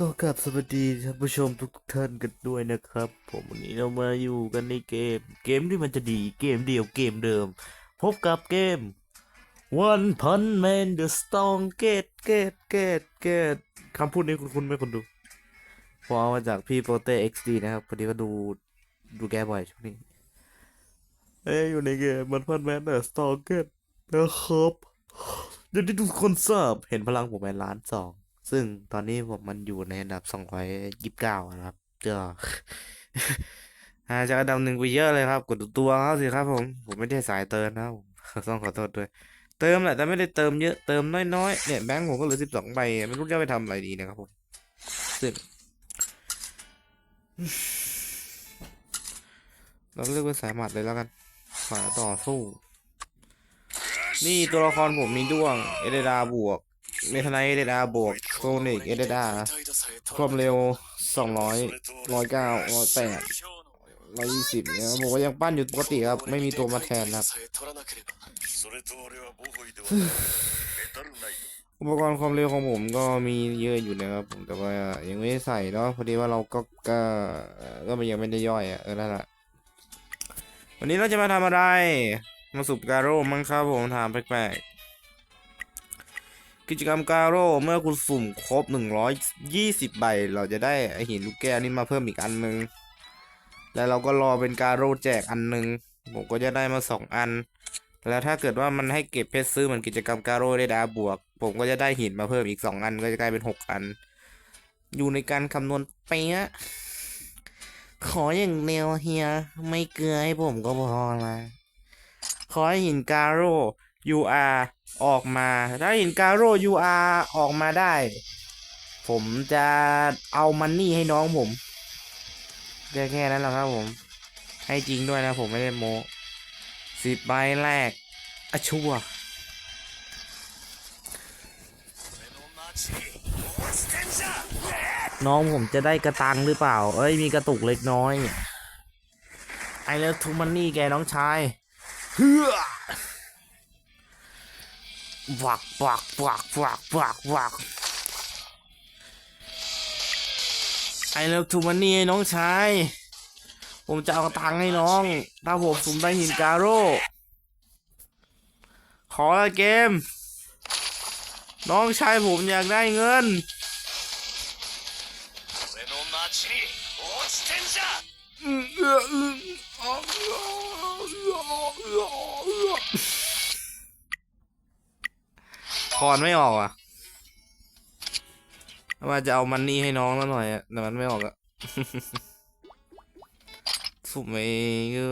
ก็กลับสวัสดีท่านผู้ชมทุกท่านกันด้วยนะครับ ผมวันนี้เรามาอยู่กันในเกม เกมที่มันจะดีเกมเดียวเกมเดิม พบกับเกม One Punch Man The Strong Get Get Get Get คำพูดนี้คุณคุณไหมคนดูพอเอามาจากพี่โปเต้ XD นะครับพอดีก็ดูดูแกบ่อยช่วงนี้ เอ้ยอยู่ในเกม One Punch Man The Strong Get นะครับอย่างที่ทุกคนทราบเห็นพลังผมไปล้านสอง ซึ่งตอนนี้ผมมันอยู่ในอันดับสองร้อยยี่สิบเก้านะครับก็หาจากอันดับหนึ่งไปเยอะเลยครับ กดตัวเขาสิครับ ผม ผมไม่ได้สายเติมนะต้องขอโทษด้วย เติมแหละแต่ไม่ได้เติมเยอะเติมน้อยๆเนี่ยแบงค์ผมก็เหลือสิบสองใบไม่รู้จะไปทำอะไรดีนะครับผมซึ่งเราเลือกเป็นสายหมัดเลยแล้วกันฝ่าต่อสู้ นี่ตัวละครผมมีด้วง เอเดดาบวก เมทนาเอเดดาบวกโซนิกเอเดดาความเร็วสองร้อยร้อยเก้าร้อยแปดร้อยยี่สิบเนี่ยผมก็ยังปั้นอยู่ปกติครับ ไม่มีตัวมาแทนครับ อุปกรณ์ความเร็วของผมก็มีเยอะอยู่นะครับผมแต่ว่ายังไม่ได้ใส่เนาะพอดีว่าเราก็ก็ก็มันยังไม่ได้ย่อยอะเออนั่นแหละวันนี้เราจะมาทำอะไร มาสูบการโร่มั้งครับผมถามแปลกๆ กิจกรรมการโร่เมื่อคุณสุ่มครบ 120 ใบ เราจะได้ไอหินลูกแก้วนี้มาเพิ่มอีกอันนึง แล้วเราก็รอเป็นการโร่แจกอันนึง ผมก็จะได้มาสองอัน แล้วถ้าเกิดว่ามันให้เก็บเพชรซื้อเหมือนกิจกรรมการโร่ได้ดาบวก ผมก็จะได้หินมาเพิ่มอีกสองอัน ก็จะกลายเป็นหกอัน อยู่ในการคำนวณเป๊ะขออย่างเดียวเฮีย ไม่เกลือให้ผมก็พอละขอให้หินการโร่ UR ออกมา ถ้าหินการโร่ UR ออกมาได้ ผมจะเอามันนี่ให้น้องผมแค่แค่นั้นแหละครับผม ให้จริงด้วยนะผมไม่ได้โม้สิบใบแรกอะชัวน้องผมจะได้กระตังหรือเปล่า เอ้ยมีกระตุกเล็กน้อย ไอเลิฟทูมันนี่แกน้องชายเฮือ วักวักวักวักวักวักไอเลิฟทูมันนี่น้องชาย ผมจะเอาตังค์ให้น้อง ถ้าผมสุ่มได้หินการโร่ขอละเกม น้องชายผมอยากได้เงิน俺 ทอนไม่ออกอะว่าจะเอามันนี่ให้น้องแล้วหน่อยอะแต่มันไม่ออกอะสุดไหมก็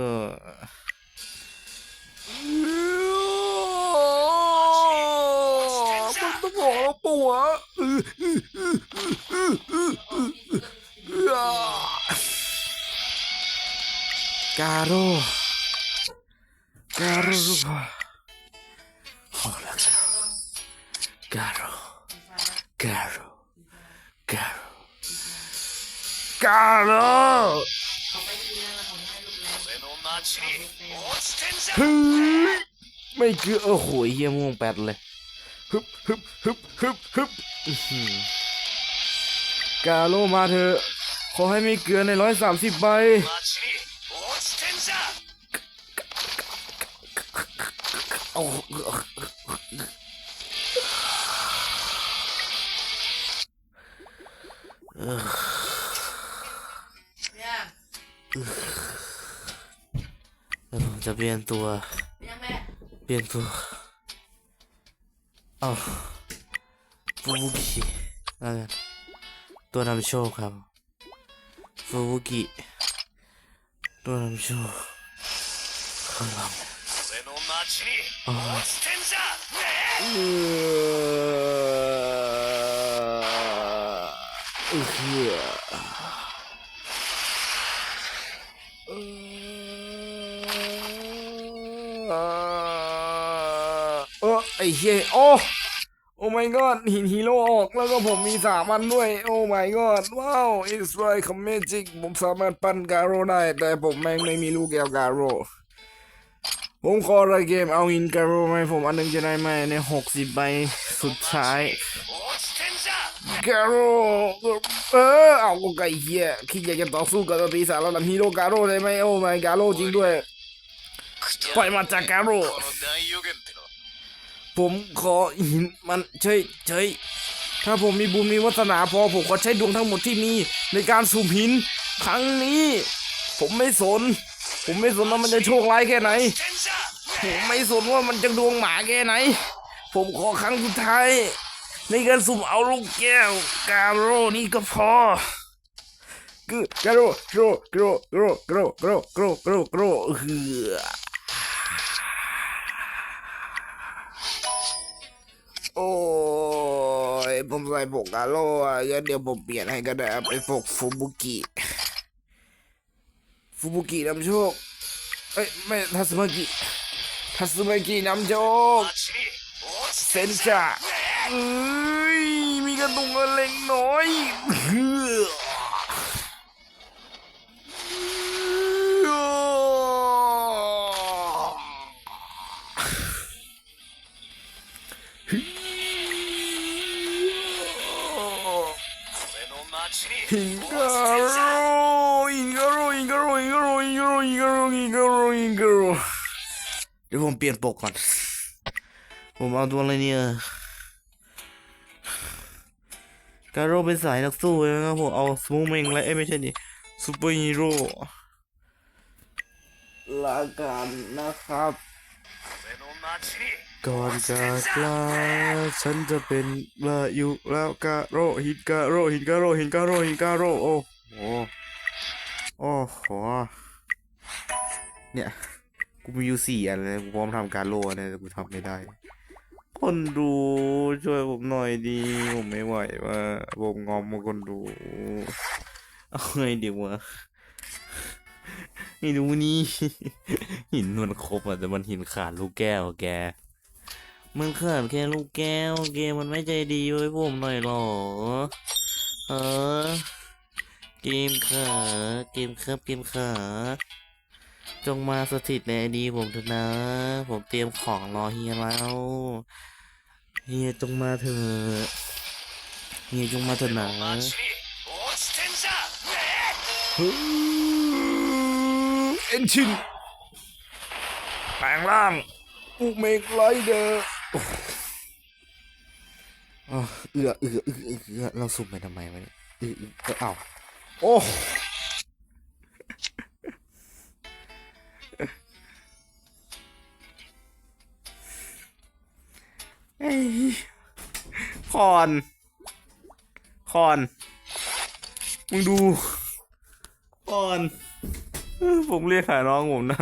ต้องบอกเรปวดการโร กาโลฮึไม่คือโอ้โหเยี่ยมวงแปดเลยฮึบฮึบฮึบฮึบฮึบกาโลมาเถอะขอให้ไม่เกินในร้อยสามสิบใบอ้ เปลี่ยนตัวเปลี่ยนตัวเอาฟูบุกิแล้วนตัวนำโชคครับฟูบุกิตัวนำโชคข้างหลังอ๋อ Yeah. เโอ้โอ้ my กอดหินฮีโร่ออกแล้วก็ผมมีสามันด้วย โอ้ my กอดว้าว it's like มเมจิกผมสามารถปั้นการโรได้ แต่ผมแม่งไม่มีลูกแก้วการโรผมขอระเกมเอาหินการโรไหมผมอันนึงจะได้ไหมในหกสิบใบสุดท้ายการโรเออเอาก็ไก่เหี้ยคิดอยากจะต่อสู้กับตัวปีศาจแล้วนั้ฮีโร่การโร่ได้ไหมโอ้ my การโรจริงด้วยไปมาจากการโร ผมขอหินมันเฉยเฉยถ้าผมมีบุญมีวาสนาพอผมขอใช้ดวงทั้งหมดที่มีในการสูบหิน ครั้งนี้ ผมไม่สน ผมไม่สนว่ามันจะโชคร้ายแค่ไหน ผมไม่สนว่ามันจะดวงหมาแค่ไหน ผมขอครั้งสุดท้าย ในการสุ่มเอาลูกแก้วกาโรนี่ก็พอคือกาโรโกรโกรโกรโกรโกรโกรโกรโกร ผมใส่โปกาโร่แล้วเดี๋ยวผมเปลี่ยนให้ก็ได้ไปโปกฟูบุกิฟูบุกินำโชคเอ้ยไม่ทัสมากิทัสมากินำโชคเซนจ่าเอ้ยมีกระตุงกระเล็งน้อย Hingaro Hingaro Hingaro Hingaro Hingaro Hingaro Hingaro Hingaro เดี๋ยวผมเปลี่ยนปกก่อน ผมเอาตัวอะไรเนี่ยการโร่เป็นสายนักสู้เลยนะผมเอาสมูเมงอะไรเอ้ไม่ใช่นี่ซูเปอร์ฮีโร่ละกันนะครับ ก่อนจากลาฉันจะเป็นวายุแล้วกาโรหินกาโรหินกาโรหินกาโรหินกาโรโอ้โหโอ้โหเนี่ยกูมีอยู่สี่อันเลยกูพร้อมทำการโลเนี่ยแต่กูทำไม่ได้ คนดูช่วยผมหน่อยดีผมไม่ไหวว่าผมงอมมาคนดูเอาไงดีวะไม่รู้นี่หินมันครบอะแต่มันหินขาดลูกแก้วแก มันขาดแค่ลูกแก้ว เกมมันไม่ใจดีไว้ผมหน่อยหรอ เออ เกมขา เกมครับเกมขา จงมาสถิตในดีผมเถอะนะ ผมเตรียมของรอเฮียแล้ว เฮียจงมาเถอะ เฮียจงมาเถอะนะเอ็นชินแปลงร่าง อุเมกไลเดอร์ เอือเอือเอือเอือเราสุ่มไปทำไมวะเนี่ยเอือเอือเอ้าโอ้เอ้คอน คอน มึงดู คอน ผมเรียกหาน้องผมนะ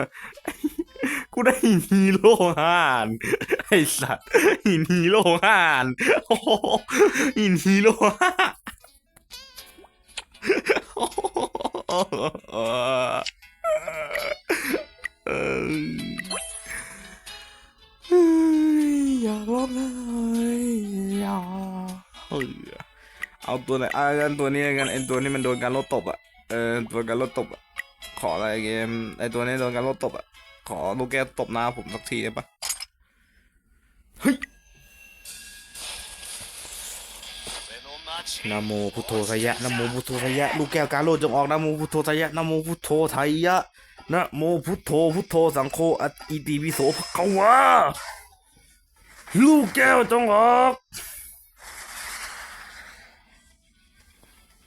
กูได้ฮีโร่ห้าน อสัตว์หินฮีโร่ห้านโอ้โหหินฮีโร่ห้านโอ้โหเออเฮ้ยากร้องไห้อยากเออเอาตัวไหนอะกันตัวนี้กันไอตัวนี้มันโดนการลดตบอะเออโดนการลดตบอะขออะไรเกมไอตัวนี้โดนการลดตบอะขอลูกแก้ตบหน้าผมสักทีได้ปะ เฮ้นะโมพุทโธทยะนะโมพุทโธทยะลูกแก้วกาโลจงออกนะโมพุทโธทยะนะโมพุทโธทยะนะโมพุทโธพุทโธสังโฆออิติวิโสภะควาลูกแก้วจงออก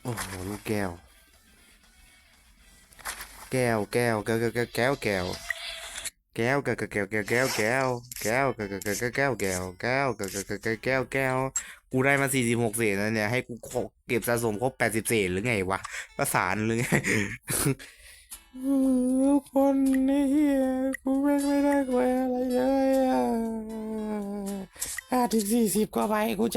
โอ้โหลูกแก้ว แก้วแก้วแก้วแก้วแก้ว แก้วแก้วแก้วแก้วแก้วแก้วแก้วแก้วแก้วแก้วแก้วแก้วแก้วแก้วแก้วแก้วแก้วแก้วกูได้มาสี่สิบหกเศษแล้วเนี่ยให้กูเก็บสะสมครบแปดสิบเศษหรือไงวะประสานหรือไงทุกคนไอ้เหี้กูแม่ไม่ได้แควอะไรเลยอะห้าถึงสี่สิบกว่าใบกูจะ